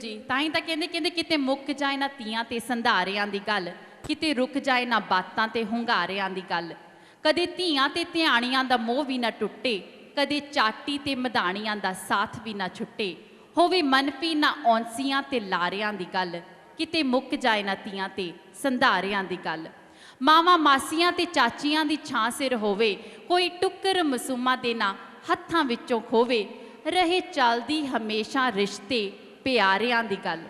ਜੀ। ਤਾਂ ਹੀ ਤਾਂ ਕਹਿੰਦੇ ਕਹਿੰਦੇ ਕਿਤੇ ਮੁੱਕ ਜਾਏ ਨਾ ਤੀਆਂ ਤੇ ਸੰਧਾਰਿਆਂ ਦੀ ਗੱਲ, ਕਿਤੇ ਰੁਕ ਜਾਏ ਨਾ ਬਾਤਾਂ ਤੇ ਹੁੰਗਾਰਿਆਂ ਦੀ ਗੱਲ। ਕਦੇ ਧੀਆਂ ਤੇ ਧਿਆਣੀਆਂ ਦਾ ਮੋਹ ਵੀ ਨਾ ਟੁੱਟੇ, ਕਦੇ ਚਾਟੀ ਤੇ ਮਧਾਣੀਆਂ ਦਾ ਸਾਥ ਵੀ ਨਾ ਛੁੱਟੇ। ਹੋਵੇ ਮਨਫੀ ਨਾ ਔਂਸੀਆਂ ਤੇ ਲਾਰਿਆਂ ਦੀ ਗੱਲ, ਕਿਤੇ ਮੁੱਕ ਜਾਏ ਨਾ ਤੀਆਂ ਤੇ ਸੰਧਾਰਿਆਂ ਦੀ ਗੱਲ। ਮਾਵਾਂ ਮਾਸੀਆਂ ਤੇ ਚਾਚੀਆਂ ਦੀ ਛਾਂ ਸਿਰ ਹੋਵੇ, ਕੋਈ ਟੁੱਕਰ ਮਸੂਮਾ ਦੇ ਨਾ ਹੱਥਾਂ ਵਿੱਚੋਂ ਖੋਵੇ। ਰਹੇ ਚੱਲਦੀ ਹਮੇਸ਼ਾ ਰਿਸ਼ਤੇ ਪਿਆਰਿਆਂ ਦੀ ਗੱਲ।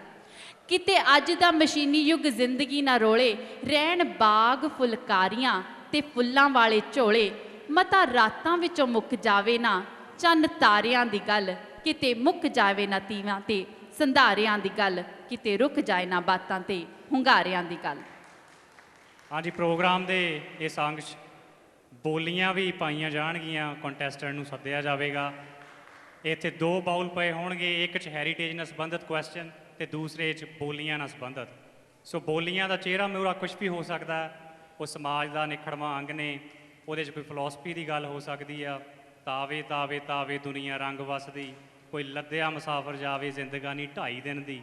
ਕਿਤੇ ਅੱਜ ਦਾ ਮਸ਼ੀਨੀ ਯੁੱਗ ਜ਼ਿੰਦਗੀ ਨਾ ਰੋਲੇ, ਰਹਿਣ ਬਾਗ ਫੁਲਕਾਰੀਆਂ ਤੇ ਫੁੱਲਾਂ ਵਾਲੇ ਝੋਲੇ, ਮਤਾ ਰਾਤਾਂ ਵਿੱਚੋਂ ਮੁੱਕ ਜਾਵੇ ਨਾ, ਚੰਨ ਤਾਰਿਆਂ ਦੀ ਗੱਲ, ਕਿਤੇ ਮੁੱਕ ਜਾਵੇ ਨਾ ਤੀਵਾਂ ਤੇ, ਸੰਧਾਰਿਆਂ ਦੀ ਗੱਲ, ਕਿਤੇ ਰੁਕ ਜਾਏ ਨਾ ਬਾਤਾਂ ਤੇ, ਹੁੰਗਾਰਿਆਂ ਦੀ ਗੱਲ। ਹਾਂਜੀ, ਪ੍ਰੋਗਰਾਮ ਦੇ ਇਸ ਅੰਗ ਬੋਲੀਆਂ ਵੀ ਪਾਈਆਂ ਜਾਣਗੀਆਂ ਕੰਟੈਸਟੈਂਟ ਨੂੰ ਸੱਦਿਆ ਜਾਵੇਗਾ। ਇੱਥੇ ਦੋ ਬਾਉਲ ਪਏ ਹੋਣਗੇ, ਇੱਕ 'ਚ ਹੈਰੀਟੇਜ ਨਾਲ ਸੰਬੰਧਿਤ ਕੁਐਸਚਨ ਤੇ ਦੂਸਰੇ 'ਚ ਬੋਲੀਆਂ ਨਾਲ ਸੰਬੰਧਿਤ। ਸੋ ਬੋਲੀਆਂ ਦਾ ਚਿਹਰਾ ਮੂਹਰਾ ਕੁਝ ਵੀ ਹੋ ਸਕਦਾ, ਉਹ ਸਮਾਜ ਦਾ ਨਿਖੜਵਾਂ ਅੰਗ ਨੇ, ਉਹਦੇ 'ਚ ਕੋਈ ਫਿਲਾਸਫੀ ਦੀ ਗੱਲ ਹੋ ਸਕਦੀ ਆ, ਤਾਵੇ ਤਾਵੇ ਤਾਵੇ ਦੁਨੀਆ ਰੰਗ ਵਸਦੀ, ਕੋਈ ਲੱਦਿਆ ਮੁਸਾਫਰ ਜਾਵੇ ਜ਼ਿੰਦਗਾਨੀ ਢਾਈ ਦਿਨ ਦੀ,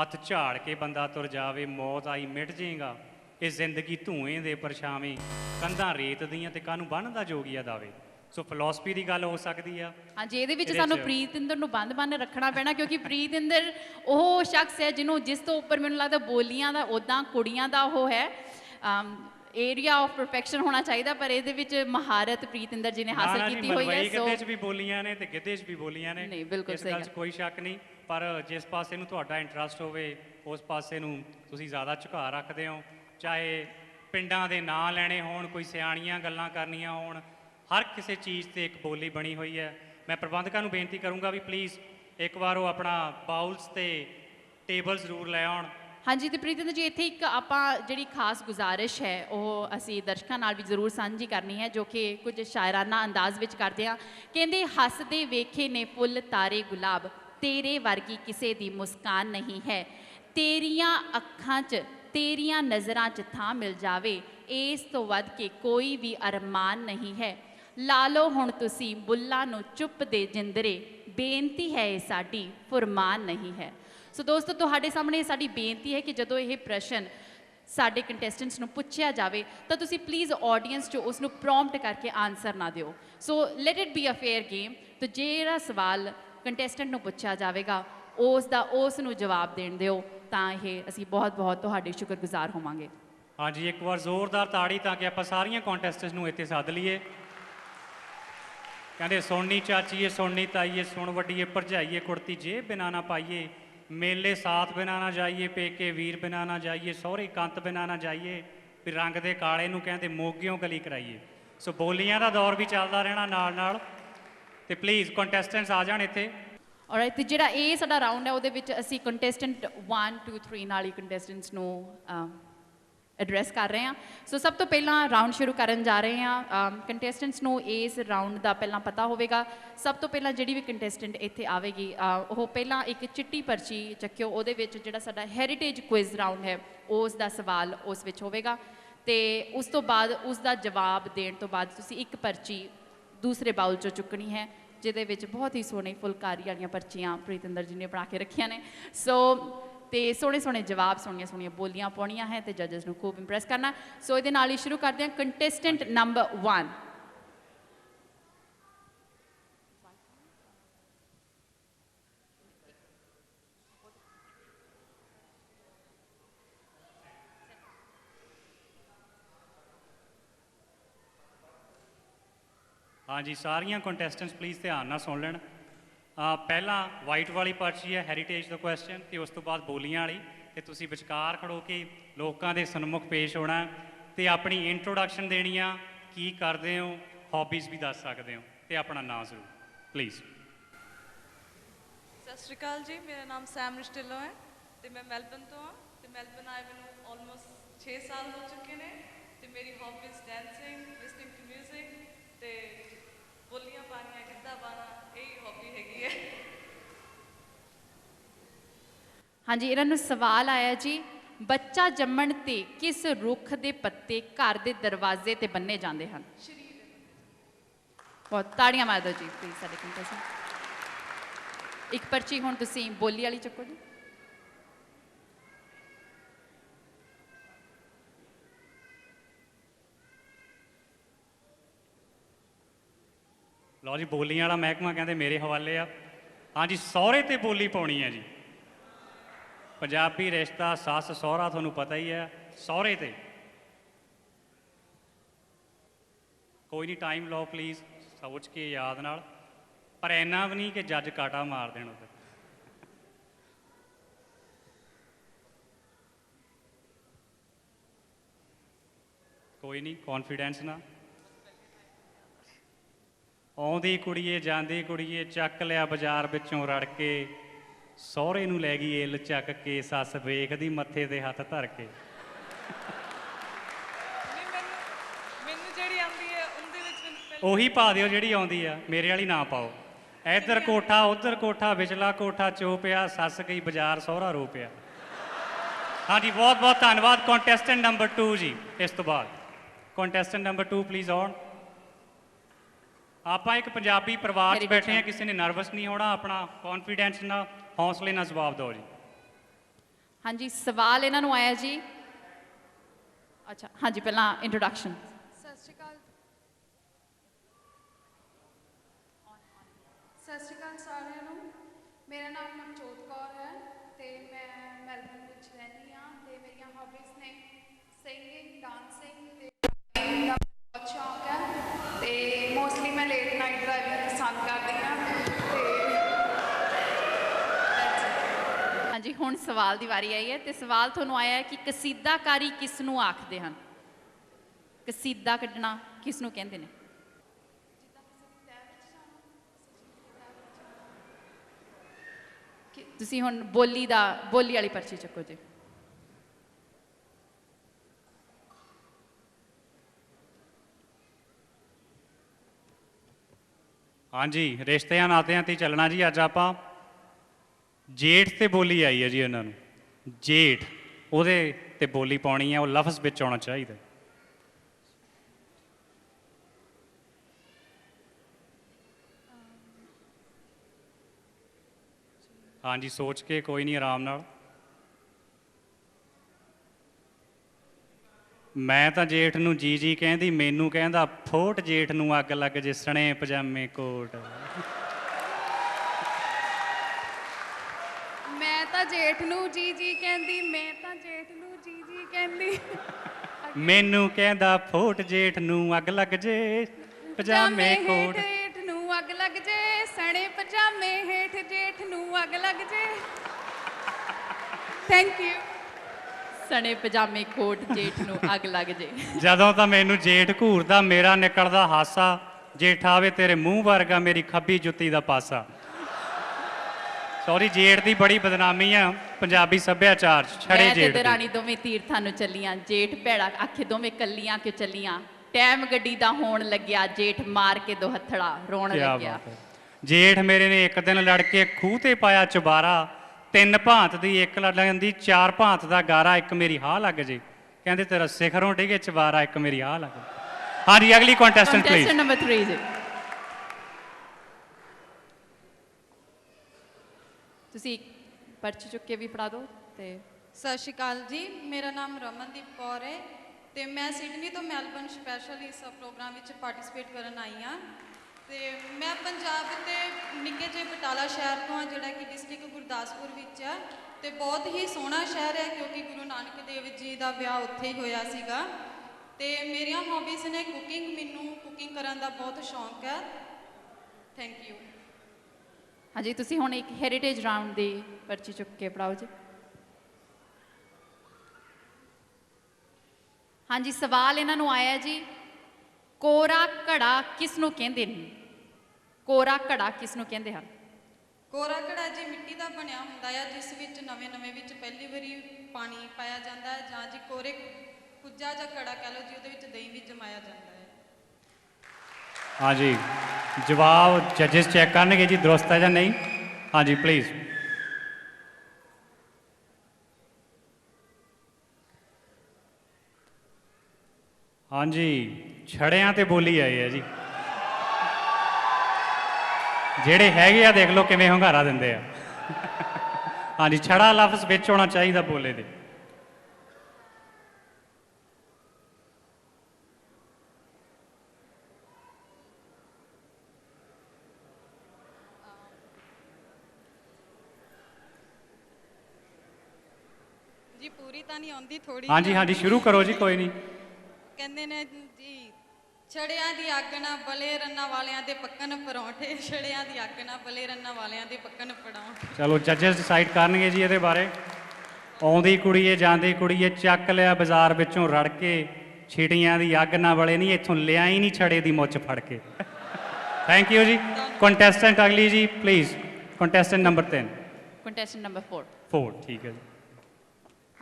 ਹੱਥ ਝਾੜ ਕੇ ਬੰਦਾ ਤੁਰ ਜਾਵੇ, ਮੌਤ ਆਈ ਮਿਟ ਜੇਗਾ, ਇਹ ਜ਼ਿੰਦਗੀ ਧੂਏ ਦੇ ਪਰਛਾਵੇਂ, ਕੰਧਾਂ ਰੇਤ ਦੀਆਂ ਤੇ ਕਾਨੂੰ ਬੰਨਦਾ ਜੋਗੀਆ ਦਾਵੇ? ਸੋ ਫਿਲਾਸਫੀ ਦੀ ਗੱਲ ਹੋ ਸਕਦੀ ਆ। ਹਾਂਜੀ ਇਹਦੇ ਵਿੱਚ ਸਾਨੂੰ ਪ੍ਰੀਤਿੰਦਰ ਨੂੰ ਬੰਦ-ਬੰਦ ਰੱਖਣਾ ਪੈਣਾ ਕਿਉਂਕਿ ਪ੍ਰੀਤਿੰਦਰ ਉਹ ਸ਼ਖਸ ਹੈ ਜਿਹਨੂੰ ਜਿਸ ਤੋਂ ਉੱਪਰ ਮੈਨੂੰ ਲੱਗਦਾ ਬੋਲੀਆਂ ਦਾ ਉਦਾਂ ਕੁੜੀਆਂ ਦਾ ਉਹ ਹੈ। ਏਰੀਆ ਆਫ ਪਰਫੈਕਸ਼ਨ ਹੋਣਾ ਚਾਹੀਦਾ ਪਰ ਇਹਦੇ ਵਿੱਚ ਮਹਾਰਤ ਪ੍ਰੀਤਿੰਦਰ ਜੀ ਨੇ ਹਾਸਲ ਕੀਤੀ ਹੋਈ ਹੈ ਸੋ 'ਚ ਵੀ ਬੋਲੀਆਂ ਨੇ ਤੇ 'ਚ ਵੀ ਬੋਲੀਆਂ ਨੇ। ਨਹੀਂ, ਬਿਲਕੁਲ ਸਹੀ ਗੱਲ। ਕੋਈ ਸ਼ੱਕ ਨਹੀਂ ਪਰ ਜਿਸ ਪਾਸੇ ਨੂੰ ਤੁਹਾਡਾ ਇੰਟਰਸਟ ਹੋਵੇ ਉਸ ਪਾਸੇ ਨੂੰ ਤੁਸੀਂ ਜ਼ਿਆਦਾ ਝੁਕਾਅ ਰੱਖਦੇ ਹੋ। ਚਾਹੇ ਪਿੰਡਾਂ ਦੇ ਨਾਂ ਲੈਣੇ ਹੋਣ ਕੋਈ ਸਿਆਣੀਆਂ ਗੱਲਾਂ ਕਰਨੀਆਂ ਹੋਣ ਹਰ ਕਿਸੇ ਚੀਜ਼ ਤੇ ਇੱਕ ਬੋਲੀ ਬਣੀ ਹੋਈ ਹੈ। ਮੈਂ ਪ੍ਰਬੰਧਕਾਂ ਨੂੰ ਬੇਨਤੀ ਕਰੂੰਗਾ ਵੀ ਪਲੀਜ਼ ਇੱਕ ਵਾਰ ਉਹ ਆਪਣਾ ਬਾਉਲਸ ਤੇ ਟੇਬਲ ਜ਼ਰੂਰ ਲੈ ਆਉਣ। ਹਾਂਜੀ ਤੇ ਪ੍ਰੀਤਿੰਦਰ ਜੀ, ਇੱਥੇ ਇੱਕ ਆਪਾਂ ਜਿਹੜੀ ਖਾਸ ਗੁਜ਼ਾਰਿਸ਼ ਹੈ, ਉਹ ਅਸੀਂ ਦਰਸ਼ਕਾਂ ਨਾਲ ਵੀ ਜ਼ਰੂਰ ਸਾਂਝੀ ਕਰਨੀ ਹੈ, ਜੋ ਕਿ ਕੁਝ ਸ਼ਾਇਰਾਨਾ ਅੰਦਾਜ਼ ਵਿੱਚ ਕਰਦੇ ਆ ਕਹਿੰਦੇ, ਹੱਸਦੇ ਵੇਖੇ ਨੇ ਫੁੱਲ ਤਾਰੇ ਗੁਲਾਬ, ਤੇਰੇ ਵਰਗੀ ਕਿਸੇ ਦੀ ਮੁਸਕਾਨ ਨਹੀਂ ਹੈ। ਤੇਰੀਆਂ ਅੱਖਾਂ 'ਚ, ਤੇਰੀਆਂ ਨਜ਼ਰਾਂ 'ਚ ਥਾਂ ਮਿਲ ਜਾਵੇ। ਇਸ ਤੋਂ ਵੱਧ ਕੇ ਕੋਈ ਵੀ ਅਰਮਾਨ ਨਹੀਂ ਹੈ। ਲਾ ਲਓ ਹੁਣ ਤੁਸੀਂ ਬੁੱਲਾਂ ਨੂੰ ਚੁੱਪ ਦੇ ਜਿੰਦਰੇ, ਬੇਨਤੀ ਹੈ ਇਹ ਸਾਡੀ, ਫੁਰਮਾਨ ਨਹੀਂ ਹੈ। ਸੋ ਦੋਸਤੋ, ਤੁਹਾਡੇ ਸਾਹਮਣੇ ਸਾਡੀ ਬੇਨਤੀ ਹੈ ਕਿ ਜਦੋਂ ਇਹ ਪ੍ਰਸ਼ਨ ਸਾਡੇ ਕੰਟੈਸਟੈਂਟਸ ਨੂੰ ਪੁੱਛਿਆ ਜਾਵੇ, ਤਾਂ ਤੁਸੀਂ ਪਲੀਜ਼ ਆਡੀਅנס 'ਚ ਉਸ ਨੂੰ ਪ੍ਰੌਂਪਟ ਕਰਕੇ ਆਨਸਰ ਨਾ ਦਿਓ। So let it be a fair game ਤੇ ਜਿਹੜਾ ਸਵਾਲ ਕੰਟੈਸਟੈਂਟ ਨੂੰ ਪੁੱਛਿਆ ਜਾਵੇਗਾ, ਉਸ ਦਾ ਉਸ ਨੂੰ ਜਵਾਬ ਦੇਣ ਦਿਓ, ਤਾਂ ਇਹ ਅਸੀਂ ਬਹੁਤ ਬਹੁਤ ਤੁਹਾਡੇ ਸ਼ੁਕਰਗੁਜ਼ਾਰ ਹੋਵਾਂਗੇ। ਹਾਂਜੀ, ਇੱਕ ਵਾਰ ਜ਼ੋਰਦਾਰ ਤਾੜੀ ਤਾਂ ਕਿ ਆਪਾਂ ਸਾਰੀਆਂ ਕੰਟੈਸਟੈਂਟਸ ਨੂੰ ਇੱਥੇ ਸੱਦ ਲਈਏ। ਕਹਿੰਦੇ ਸੋਨੀ ਚਾਚੀਏ ਸੋਨੀ ਤਾਈਏ, ਸੁਣ ਵੱਡੀਏ, ਭਰਜਾਈਏ, ਕੁੜਤੀ ਜੇ ਬਿਨਾ ਨਾ ਪਾਈਏ, ਮੇਲੇ ਸਾਥ ਬਿਨਾ ਨਾ ਜਾਈਏ, ਪੇਕੇ ਵੀਰ ਬਿਨਾ ਨਾ ਜਾਈਏ, ਸਹੁਰੇ ਕੰਤ ਬਿਨਾ ਨਾ ਜਾਈਏ, ਵੀ ਰੰਗ ਦੇ ਕਾਲੇ ਨੂੰ ਕਹਿੰਦੇ ਮੋਗਿਓ ਗਲੀ ਕਰਾਈਏ। ਸੋ ਬੋਲੀਆਂ ਦਾ ਦੌਰ ਵੀ ਚੱਲਦਾ ਰਹਿਣਾ ਨਾਲ ਨਾਲ। ਤੇ ਪਲੀਜ਼ ਕੰਟੈਸਟੈਂਟਸ ਆ ਜਾਣ ਇੱਥੇ। ਔਲਰਾਈਟ ਤੇ ਜਿਹੜਾ ਇਹ ਸਾਡਾ ਰਾਉਂਡ ਹੈ, ਉਹਦੇ ਵਿੱਚ ਅਸੀਂ ਕੰਟੈਸਟੈਂਟ 1 2 3 ਨਾਲ ਹੀ ਕੰਟੈਸਟੈਂਟਸ ਨੂੰ ਐਡਰੈਸ ਕਰ ਰਹੇ ਹਾਂ। ਸੋ ਸਭ ਤੋਂ ਪਹਿਲਾਂ ਰਾਉਂਡ ਸ਼ੁਰੂ ਕਰਨ ਜਾ ਰਹੇ ਹਾਂ। ਕੰਟੈਸਟੈਂਟਸ ਨੂੰ ਇਸ ਰਾਉਂਡ ਦਾ ਪਹਿਲਾਂ ਪਤਾ ਹੋਵੇਗਾ। ਸਭ ਤੋਂ ਪਹਿਲਾਂ ਜਿਹੜੀ ਵੀ ਕੰਟੈਸਟੈਂਟ ਇੱਥੇ ਆਵੇਗੀ ਉਹ ਪਹਿਲਾਂ ਇੱਕ ਚਿੱਟੀ ਪਰਚੀ ਚੱਕਿਓ। ਉਹਦੇ ਵਿੱਚ ਜਿਹੜਾ ਸਾਡਾ ਹੈਰੀਟੇਜ ਕੁਇਜ਼ ਰਾਉਂਡ ਹੈ, ਉਸ ਦਾ ਸਵਾਲ ਉਸ ਵਿੱਚ ਹੋਵੇਗਾ। ਤੇ ਉਸ ਤੋਂ ਬਾਅਦ ਉਸ ਦਾ ਜਵਾਬ ਦੇਣ ਤੋਂ ਬਾਅਦ ਤੁਸੀਂ ਇੱਕ ਪਰਚੀ ਦੂਸਰੇ ਬਾਉਲ ਚੋਂ ਚੁੱਕਣੀ ਹੈ, ਜਿਹਦੇ ਵਿੱਚ ਬਹੁਤ ਹੀ ਸੋਹਣੀ ਫੁਲਕਾਰੀ ਵਾਲੀਆਂ ਪਰਚੀਆਂ ਪ੍ਰੀਤਿੰਦਰ ਜੀ ਨੇ ਬਣਾ ਕੇ ਰੱਖੀਆਂ ਨੇ। ਸੋ ਤੇ ਸੋਹਣੇ ਸੋਹਣੇ ਜਵਾਬ ਸੋਹਣੀਆਂ ਸੋਹਣੀਆਂ ਬੋਲੀਆਂ ਪਾਉਣੀਆਂ ਹੈ ਤੇ ਜੱਜਸ ਨੂੰ ਖੂਬ ਇੰਪ੍ਰੈਸ ਕਰਨਾ। ਸੋ ਇਹਦੇ ਨਾਲ ਹੀ ਸ਼ੁਰੂ ਕਰਦੇ ਹਾਂ। ਕੰਟੈਸਟੈਂਟ ਨੰਬਰ 1 ਹਾਂਜੀ ਸਾਰੀਆਂ ਕੰਟੈਸਟੈਂਟਸ ਪਲੀਜ਼ ਧਿਆਨ ਨਾਲ ਸੁਣ ਲੈਣ। ਪਹਿਲਾਂ ਵਾਈਟ ਵਾਲੀ ਪਰਚੀ ਹੈ ਹੈਰੀਟੇਜ ਦਾ ਕੁਐਸਚਨ ਤੇ ਉਸ ਤੋਂ ਬਾਅਦ ਬੋਲੀਆਂ ਵਾਲੀ ਤੇ ਤੁਸੀਂ ਵਿਚਕਾਰ ਖੜੋ ਕੇ ਲੋਕਾਂ ਦੇ ਸਨਮੁਖ ਪੇਸ਼ ਹੋਣਾ ਤੇ ਆਪਣੀ ਇੰਟਰੋਡਕਸ਼ਨ ਦੇਣੀ ਆ, ਕੀ ਕਰਦੇ ਹੋ ਹੌਬੀਜ਼ ਵੀ ਦੱਸ ਸਕਦੇ ਹੋ ਤੇ ਆਪਣਾ ਨਾਮ ਜ਼ਰੂਰ ਪਲੀਜ਼ ਸਤਿ ਸ਼੍ਰੀ ਅਕਾਲ ਜੀ, ਮੇਰਾ ਨਾਮ ਸੈਮ ਰਿਸ਼ਟਿਲੋ ਹੈ ਤੇ ਮੈਂ ਮੈਲਬਨ ਤੋਂ ਹਾਂ ਤੇ ਮੈਲਬਨ ਆਏ ਮੈਨੂੰ ਆਲਮੋਸਟ 6 ਸਾਲ ਹੋ ਚੁੱਕੇ ਨੇ ਤੇ ਮੇਰੀ ਹੌਬੀਜ਼ ਡਾਂਸਿੰਗ ਲਿਸਨਿੰਗ ਟੂ 뮤직 ਤੇ ਬੋਲੀਆਂ ਪਾਣੀਆਂ ਗਿੱਧਾ ਪਾਣਾ ਇਹ ਹੌਬੀ ਹੈਗੀ ਹੈ। ਹਾਂਜੀ ਇਹਨਾਂ ਨੂੰ ਸਵਾਲ ਆਇਆ ਜੀ ਬੱਚਾ ਜੰਮਣ ਤੇ ਕਿਸ ਰੁੱਖ ਦੇ ਪੱਤੇ ਘਰ ਦੇ ਦਰਵਾਜ਼ੇ ਤੇ ਬੰਨੇ ਜਾਂਦੇ ਹਨ? ਬਹੁਤ ਤਾੜੀਆਂ ਮਾਰ ਦਿਓ ਜੀ ਪਲੀਜ਼ ਸਾਡੇ ਕੰਟੈਸਟੈਂਟ। ਇੱਕ ਪਰਚੀ ਹੁਣ ਤੁਸੀਂ ਬੋਲੀ ਵਾਲੀ ਚੱਕੋ ਜੀ। ਲਓ ਜੀ ਬੋਲੀਆਂ ਵਾਲਾ ਮਹਿਕਮਾ ਕਹਿੰਦੇ ਮੇਰੇ ਹਵਾਲੇ ਆ। ਹਾਂਜੀ ਸਹੁਰੇ ਤੇ ਬੋਲੀ ਪਾਉਣੀ ਹੈ ਜੀ। ਪੰਜਾਬੀ ਰਿਸ਼ਤਾ, ਸੱਸ, ਸਹੁਰਾ ਤੁਹਾਨੂੰ ਪਤਾ ਹੀ ਹੈ ਸਹੁਰੇ ਤੇ। ਕੋਈ ਨਹੀਂ ਟਾਈਮ ਲਓ ਪਲੀਜ਼ ਸੋਚ ਕੇ ਯਾਦ ਨਾਲ। ਪਰ ਇੰਨਾ ਵੀ ਨਹੀਂ ਕਿ ਜੱਜ ਕਾਟਾ ਮਾਰ ਦੇਣ ਉੱਤੇ ਕੋਈ ਨਹੀਂ ਕੌਨਫੀਡੈਂਸ ਨਾ ਆਉਂਦੀ ਕੁੜੀਏ ਜਾਂਦੀ ਕੁੜੀਏ ਚੱਕ ਲਿਆ ਬਾਜ਼ਾਰ ਵਿੱਚੋਂ ਰੜ ਕੇ। ਸਹੁਰੇ ਨੂੰ ਲੈ ਗਈ ਇੱਲ ਚੱਕ ਕੇ ਸੱਸ ਵੇਖਦੀ ਮੱਥੇ ਤੇ ਹੱਥ ਧਰ ਕੇ। ਨਹੀਂ ਮੈਨੂੰ ਮੈਨੂੰ ਜਿਹੜੀ ਆਉਂਦੀ ਹੈ ਉਹਦੇ ਵਿੱਚ ਮੈਨੂੰ ਪਹਿਲਾਂ ਉਹੀ ਪਾ ਦਿਓ ਜਿਹੜੀ ਆਉਂਦੀ ਆ ਮੇਰੇ ਵਾਲੀ ਨਾ ਪਾਓ। ਇੱਧਰ ਕੋਠਾ ਉੱਧਰ ਕੋਠਾ ਵਿਚਲਾ ਕੋਠਾ ਚੋ ਪਿਆ ਸੱਸ ਗਈ ਬਾਜ਼ਾਰ ਸਹੁਰਾ ਰੋ ਪਿਆ। ਹਾਂਜੀ ਬਹੁਤ ਬਹੁਤ ਧੰਨਵਾਦ ਕੰਟੈਸਟੈਂਟ ਨੰਬਰ 2 ਜੀ ਇਸ ਤੋਂ ਬਾਅਦ। ਕੰਟੈਸਟੈਂਟ ਨੰਬਰ 2 ਪਲੀਜ਼ ਆਨ ਆਪਾਂ ਇੱਕ ਪੰਜਾਬੀ ਪਰਿਵਾਰ 'ਚ ਬੈਠੇ ਆ. ਕਿਸੇ ਨੇ ਨਰਵਸ ਨਹੀਂ ਹੋਣਾ ਆਪਣਾ ਕੌਨਫੀਡੈਂਸ ਨਾਲ ਹੌਸਲੇ ਨਾਲ ਜਵਾਬ ਦਿਓ ਜੀ। ਹਾਂਜੀ ਸਵਾਲ ਇਹਨਾਂ ਨੂੰ ਆਇਆ ਜੀ। ਅੱਛਾ ਹਾਂਜੀ ਪਹਿਲਾਂ ਇੰਟਰੋਡਕਸ਼ਨ ਸਤਿ ਸ਼੍ਰੀ ਅਕਾਲ। ਸਤਿ ਸ਼੍ਰੀ ਅਕਾਲ ਸਾਰਿਆਂ ਨੂੰ। ਮੇਰਾ ਨਾਮ ਨਵਜੋਤ ਕੌਰ ਹੈ ਤੇ ਮੈਂ ਮੈਲਬਨ ਵਿੱਚ ਰਹਿੰਦੀ ਹਾਂ ਤੇ ਮੇਰੀਆਂ ਹੌਬੀਜ਼ ਨੇ ਸਿੰਗਿੰਗ ਡਾਂਸਿੰਗ ਤੇ driving ਦਾ ਬਹੁਤ ਸ਼ੌਂਕ ਹੈ ਤੇ ਮੋਸਟਲੀ ਮੈਂ ਲੇਟ ਨਾਈਟ ਡਰਾਈਵਿੰਗ ਪਸੰਦ ਕਰਦੀ ਹਾਂ ਤੇ that's it. ਹਾਂਜੀ ਹੁਣ ਸਵਾਲ ਦੀ ਵਾਰੀ ਆਈ ਹੈ ਤੇ ਸਵਾਲ ਤੁਹਾਨੂੰ ਆਇਆ ਹੈ ਕਿ ਕਸੀਦਾਕਾਰੀ ਕਿਸ ਨੂੰ ਆਖਦੇ ਹਨ? ਕਸੀਦਾ ਕੱਢਣਾ ਕਿਸ ਨੂੰ ਕਹਿੰਦੇ ਨੇ? ਤੁਸੀਂ ਹੁਣ ਬੋਲੀ ਦਾ, ਬੋਲੀ ਵਾਲੀ ਪਰਚੀ ਚੱਕੋ ਜੀ। ਹਾਂਜੀ, ਰਿਸ਼ਤਿਆਂ ਨਾਤਿਆਂ ਤੇ ਚੱਲਣਾ ਜੀ ਅੱਜ ਆਪਾਂ। ਜੇਠ ਤੇ ਬੋਲੀ ਆਈ ਹੈ ਜੀ ਉਹਨਾਂ ਨੂੰ। ਜੇਠ, ਉਹਦੇ ਤੇ ਬੋਲੀ ਪਾਉਣੀ ਹੈ, ਉਹ ਲਫ਼ਜ਼ ਵਿੱਚ ਆਉਣਾ ਚਾਹੀਦਾ। ਹਾਂਜੀ, ਸੋਚ ਕੇ ਕੋਈ ਨਹੀਂ, ਆਰਾਮ ਨਾਲ। ਮੈਂ ਤਾਂ ਜੇਠ ਨੂੰ ਜੀ ਜੀ ਕਹਿੰਦੀ, ਮੈਨੂੰ ਕਹਿੰਦਾ, ਫੋਟ ਜੇਠ ਨੂੰ ਅੱਗ ਲੱਗ ਜੇ ਸਣੇ ਪਜਾਮੇ ਕੋਟ ਮੈਂ ਤਾਂ ਜੇਠ ਨੂੰ ਜੀ ਜੀ ਕਹਿੰਦੀ ਮੈਂ ਤਾਂ ਜੇਠ ਨੂੰ ਜੀ ਜੀ ਕਹਿੰਦੀ। ਮੈਨੂੰ ਕਹਿੰਦਾ ਫੋਟ ਜੇਠ ਨੂੰ ਅੱਗ ਲੱਗ ਜੇ ਪਜਾਮੇ ਕੋਟ ਹੇਠ ਨੂੰ ਅੱਗ ਲੱਗ ਜੇ ਸਣੇ ਪਜਾਮੇ ਹੇਠ ਜੇਠ ਨੂੰ ਅੱਗ ਲੱਗ ਜੇ। ਥੈਂਕ ਯੂ ਸਣੇ ਪਜਾਮੇ ਕੋਟ ਜੇਠ ਨੂੰ ਅੱਗ ਲੱਗ ਜੇ। ਜਦੋਂ ਤਾਂ ਮੈਨੂੰ ਜੇਠ ਘੂਰਦਾ ਮੇਰਾ ਨਿਕਲਦਾ ਹਾਸਾ। ਜੇਠ ਆਵੇ ਤੇਰੇ ਮੂੰਹ ਵਰਗਾ ਮੇਰੀ ਖੱਬੀ ਜੁੱਤੀ ਦਾ ਪਾਸਾ। ਸੌਰੀ ਜੇਠ ਦੀ ਬੜੀ ਬਦਨਾਮੀ ਆ ਪੰਜਾਬੀ ਸੱਭਿਆਚਾਰ 'ਚ ਛੜੇ ਮੈਂ ਤੇ ਜੇਠ ਦੀ। ਦਰਾਣੀ ਦੋਵੇਂ ਤੀਰਥਾਂ ਨੂੰ ਚੱਲੀਆਂ ਜੇਠ ਭੈੜਾ ਆਖੇ ਦੋਵੇਂ ਕੱਲੀਆਂ ਕਿਉਂ ਚੱਲੀਆਂ? ਟਾਈਮ ਗੱਡੀ ਦਾ ਹੋਣ ਲੱਗਿਆ ਜੇਠ ਮਾਰ ਕੇ ਦੋ ਹੱਥੜਾ ਰੋਣ ਕਿਆ ਲੱਗਿਆ। ਬਾਤ ਹੈ। ਜੇਠ ਮੇਰੇ ਨੇ ਇੱਕ ਦਿਨ ਲੜ ਕੇ ਖੂਹ ਤੇ ਪਾਇਆ ਚੁਬਾਰਾ ਤਿੰਨ ਭਾਂਤ ਦੀ ਇੱਕ ਲੜ ਜਾਂਦੀ ਚਾਰ ਭਾਂਤ ਦਾ ਗਾਰਾ ਇੱਕ ਮੇਰੀ ਹਾਹ ਲੱਗ ਜੇ। ਕਹਿੰਦੇ ਤੇਰਾ ਸਿਖਰੋਂ ਡਿਗੇ ਚਵਾਰਾ ਇੱਕ ਮੇਰੀ ਹਾਹ ਲੱਗ ਜੇ। ਹਾਂਜੀ ਅਗਲੀ ਕੰਟੈਸਟੈਂਟ ਪਲੀਜ਼ ਕੰਟੈਸਟੈਂਟ ਨੰਬਰ 3 ਜੀ। ਤੁਸੀਂ ਪਰਚੀ ਚੁੱਕ ਕੇ ਵੀ ਫੜਾ ਦਿਓ ਤੇ ਸਤਿ ਸ਼੍ਰੀ ਅਕਾਲ ਜੀ, ਮੇਰਾ ਨਾਮ ਰਮਨਦੀਪ ਕੌਰ ਹੈ ਤੇ ਮੈਂ ਸਿਡਨੀ ਤੋਂ ਮੈਲਬਨ ਸਪੈਸ਼ਲ ਇਸ ਪ੍ਰੋਗਰਾਮ ਵਿੱਚ ਪਾਰਟਿਸਿਪੇਟ ਕਰਨ ਆਈ ਹਾਂ ਤੇ ਮੈਂ ਪੰਜਾਬ ਦੇ ਨਿੱਕੇ ਜਿਹੇ ਬਟਾਲਾ ਸ਼ਹਿਰ ਤੋਂ ਆ ਜਿਹੜਾ ਕਿ ਡਿਸਟ੍ਰਿਕਟ ਗੁਰਦਾਸਪੁਰ ਵਿੱਚ ਆ ਤੇ ਬਹੁਤ ਹੀ ਸੋਹਣਾ ਸ਼ਹਿਰ ਹੈ ਕਿਉਂਕਿ ਗੁਰੂ ਨਾਨਕ ਦੇਵ ਜੀ ਦਾ ਵਿਆਹ ਉੱਥੇ ਹੀ ਹੋਇਆ ਸੀਗਾ ਤੇ ਮੇਰੀਆਂ ਹੌਬੀਜ਼ ਨੇ ਕੁਕਿੰਗ ਮੈਨੂੰ ਕੁਕਿੰਗ ਕਰਨ ਦਾ ਬਹੁਤ ਸ਼ੌਂਕ ਹੈ। ਥੈਂਕ ਯੂ ਹਾਂਜੀ, ਤੁਸੀਂ ਹੁਣ ਇੱਕ ਹੈਰੀਟੇਜ ਰਾਉਂਡ ਦੀ ਪਰਚੀ ਚੁੱਕ ਕੇ ਪੜਾਓ ਜੀ। ਹਾਂਜੀ, ਸਵਾਲ ਇਹਨਾਂ ਨੂੰ ਆਇਆ ਜੀ, ਕੋਰਾ ਘੜਾ ਕਿਸ ਨੂੰ ਕਹਿੰਦੇ ਨੇ? ਕੋਰਾ ਘੜਾ ਕਿਸ ਨੂੰ ਕਹਿੰਦੇ ਹਨ? ਕੋਰਾ ਘੜਾ ਜੀ ਮਿੱਟੀ ਦਾ ਬਣਿਆ ਹੁੰਦਾ ਆ, ਜਿਸ ਵਿੱਚ ਨਵੇਂ-ਨਵੇਂ ਵਿੱਚ ਪਹਿਲੀ ਵਾਰੀ ਪਾਣੀ ਪਾਇਆ ਜਾਂਦਾ ਹੈ ਜਾਂ ਜੀ ਕੋਰੇ ਕੁੱਜਾ ਜਾਂ ਘੜਾ ਕਹਿ ਲਓ ਜੀ, ਉਹਦੇ ਵਿੱਚ ਦਹੀਂ ਵੀ ਜਮਾਇਆ ਜਾਂਦਾ ਹੈ ਹਾਂਜੀ ਜਵਾਬ ਜੱਜਸ ਚੈੱਕ ਕਰਨਗੇ ਜੀ, ਦਰੁਸਤ ਹੈ ਜਾਂ ਨਹੀਂ? ਹਾਂਜੀ ਪਲੀਜ਼ ਹਾਂਜੀ ਛੜਿਆਂ ਤੇ ਬੋਲੀ ਆਈ ਹੈ ਜੀ। ਜਿਹੜੇ ਹੈਗੇ ਆ ਦੇਖ ਲਓ ਕਿਵੇਂ ਹੰਗਾਰਾ ਦਿੰਦੇ ਆ। ਹਾਂਜੀ ਛੜਾ ਲਫ਼ਜ਼ ਵਿੱਚ ਹੋਣਾ ਚਾਹੀਦਾ ਬੋਲੇ ਦੇ ਜੀ ਪੂਰੀ ਤਾਂ ਨਹੀਂ ਆਉਂਦੀ ਥੋੜੀ ਹਾਂਜੀ ਹਾਂਜੀ ਸ਼ੁਰੂ ਕਰੋ ਜੀ ਕੋਈ ਨਹੀਂ। ਕਹਿੰਦੇ ਨੇ ਜੀ ਛੜਿਆਂ ਦੀ ਅੱਗ ਨਾ ਬਲੇ ਰੰਨਾਂ ਵਾਲਿਆਂ ਦੇ ਪੱਕਣ ਪਰੌਂਠੇ ਛੜਿਆਂ ਦੀ ਅੱਗ ਨਾ ਬਲੇ ਰੰਨਾਂ ਵਾਲਿਆਂ ਦੇ ਪੱਕਣ ਪਰੌਂਠੇ। ਚਲੋ ਜੱਜਸ ਡਿਸਾਈਡ ਕਰਨਗੇ ਜੀ ਇਹਦੇ ਬਾਰੇ। ਆਉਂਦੀ ਕੁੜੀਏ ਜਾਂਦੀ ਕੁੜੀਏ ਚੱਕ ਲਿਆ ਬਾਜ਼ਾਰ ਵਿੱਚੋਂ ਰੜ ਕੇ ਛੀਟੀਆਂ ਦੀ ਅੱਗ ਨਾ ਵਲੇ ਨਹੀਂ ਇੱਥੋਂ ਲਿਆ ਹੀ ਨਹੀਂ ਛੜੇ ਦੀ ਮੁੱਛ ਫੜ ਕੇ। ਥੈਂਕ ਯੂ ਜੀ। ਕੰਟੈਸਟੈਂਟ ਅਗਲੀ ਜੀ please contestant number 10 contestant number 4 4 ਠੀਕ ਹੈ ਜੀ।